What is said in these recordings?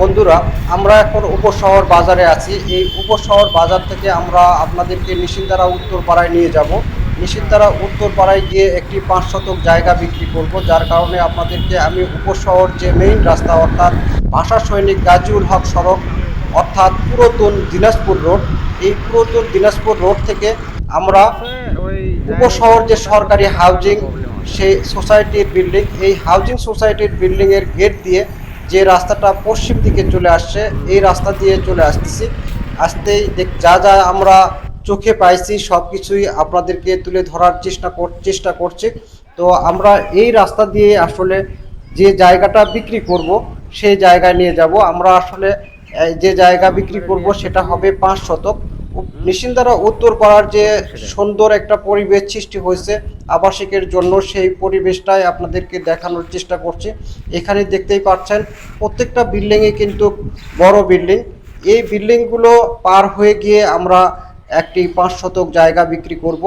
বন্ধুরা, আমরা এখন উপশহর বাজারে আছি। এই উপশহর বাজার থেকে আমরা আপনাদেরকে নিশিন্দারা উত্তরপাড়ায় নিয়ে যাব। নিশিন্দারা উত্তরপাড়ায় গিয়ে একটি পাঁচ শতক জায়গা বিক্রি করব, যার কারণে আপনাদেরকে আমি উপশহর যে মেইন রাস্তা, অর্থাৎ ভাষা সৈনিক গাজীউল হক সড়ক, অর্থাৎ পুরাতন দিনাজপুর রোড, এই পুরাতন দিনাজপুর রোড থেকে আমরা উপশহর যে সরকারি হাউজিং সেই সোসাইটির বিল্ডিং এই হাউজিং সোসাইটির বিল্ডিংয়ের গেট দিয়ে যে রাস্তাটা পশ্চিম দিকে চলে আসছে, এই রাস্তা দিয়ে চলে আসতেছি। আসতেই দেখ, যা যা আমরা চোখে পাইছি সব কিছুই আপনাদেরকে তুলে ধরার চেষ্টা কর, চেষ্টা করছি। তো আমরা এই রাস্তা দিয়ে আসলে যে জায়গাটা বিক্রি করব, সেই জায়গায় নিয়ে যাব। আমরা আসলে যে জায়গা বিক্রি করব, সেটা হবে পাঁচ শতক। নিশিন্দারা উত্তর পাড়ার যে সুন্দর একটা পরিবেশ সৃষ্টি হয়েছে আবাসিকের জন্য, সেই পরিবেশটাই আপনাদেরকে দেখানোর চেষ্টা করছি। এখানে দেখতেই পাচ্ছেন, প্রত্যেকটা বিল্ডিংয়ে কিন্তু বড় বিল্ডিং। এই বিল্ডিংগুলো পার হয়ে গিয়ে আমরা একটি পাঁচ শতক জায়গা বিক্রি করব।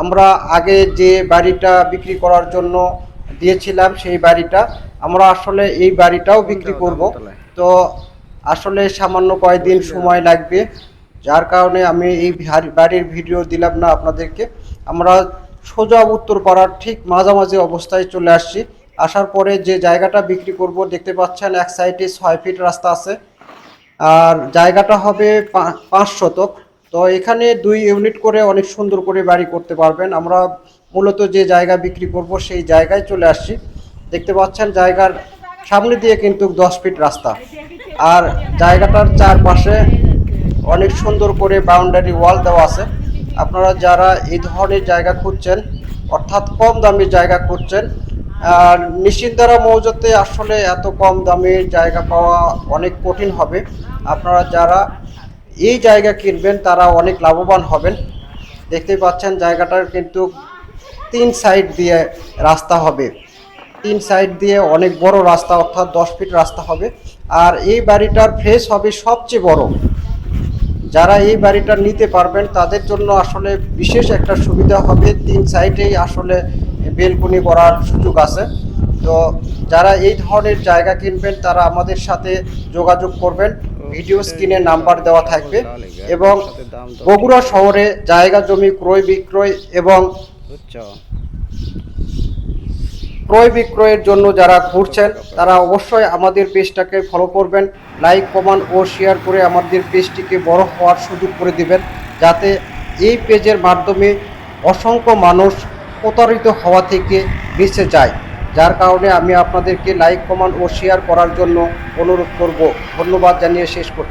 আমরা আগে যে বাড়িটা বিক্রি করার জন্য দিয়েছিলাম, সেই বাড়িটা, আমরা আসলে এই বাড়িটাও বিক্রি করব। তো আসলে সামান্য কয়েকদিন সময় লাগবে। যার কারণে আমি এই বাড়ির ভিডিও দিলাম না আপনাদেরকে। আমরা সোজা উত্তর পাড়ার ঠিক মাঝামাঝি অবস্থায় চলে আসছি। আসার পরে যে জায়গাটা বিক্রি করব, দেখতে পাচ্ছেন এক সাইডে ছয় ফিট রাস্তা আছে। আর জায়গাটা হবে পাঁচ শতক। তো এখানে দুই ইউনিট করে অনেক সুন্দর করে বাড়ি করতে পারবেন। আমরা মূলত যে জায়গা বিক্রি করব, সেই জায়গায় চলে আসছি। দেখতে পাচ্ছেন জায়গার সামনে দিয়ে কিন্তু দশ ফিট রাস্তা। আর জায়গাটার চারপাশে অনেক সুন্দর করে বাউন্ডারি ওয়াল দেওয়া আছে। আপনারা যারা এই ধরনের জায়গা খুঁজছেন, অর্থাৎ কম দামি জায়গা খুঁজছেন, আর নিশ্চিন্তারা মৌজাতে আসলে এত কম দামে জায়গা পাওয়া অনেক কঠিন হবে। আপনারা যারা এই জায়গা কিনবেন, তারা অনেক লাভবান হবেন। দেখতেই পাচ্ছেন জায়গাটার কিন্তু তিন সাইড দিয়ে রাস্তা হবে। তিন সাইড দিয়ে অনেক বড় রাস্তা, অর্থাৎ দশ ফিট রাস্তা হবে। আর এই বাড়িটার ফেস হবে সবচেয়ে বড়। যারা এই বাড়িটা নিতে পারবেন তাদের জন্য আসলে বিশেষ একটা সুবিধা হবে। তিন সাইডেই আসলে বেলকনি করার সুযোগ আছে। তো যারা এই ধরনের জায়গা কিনবেন তারা আমাদের সাথে যোগাযোগ করবেন। ভিডিও স্ক্রিনে নাম্বার দেওয়া থাকবে। এবং বগুড়া শহরে জায়গা জমি ক্রয় বিক্রয় এবং ক্রয় বিক্রয়ের জন্য যারা ঘুরছেন, তারা অবশ্যই আমাদের পেজটাকে ফলো করবেন লাইক কমেন্ট ও শেয়ার করে আমাদের পেজটিকে বড় হওয়ার সুযোগ করে দিবেন, যাতে এই পেজের মাধ্যমে অসংখ্য মানুষ প্রতারিত হওয়া থেকে বেঁচে যায়। যার কারণে আমি আপনাদেরকে লাইক কমেন্ট ও শেয়ার করার জন্য অনুরোধ করব। ধন্যবাদ জানিয়ে শেষ করছি।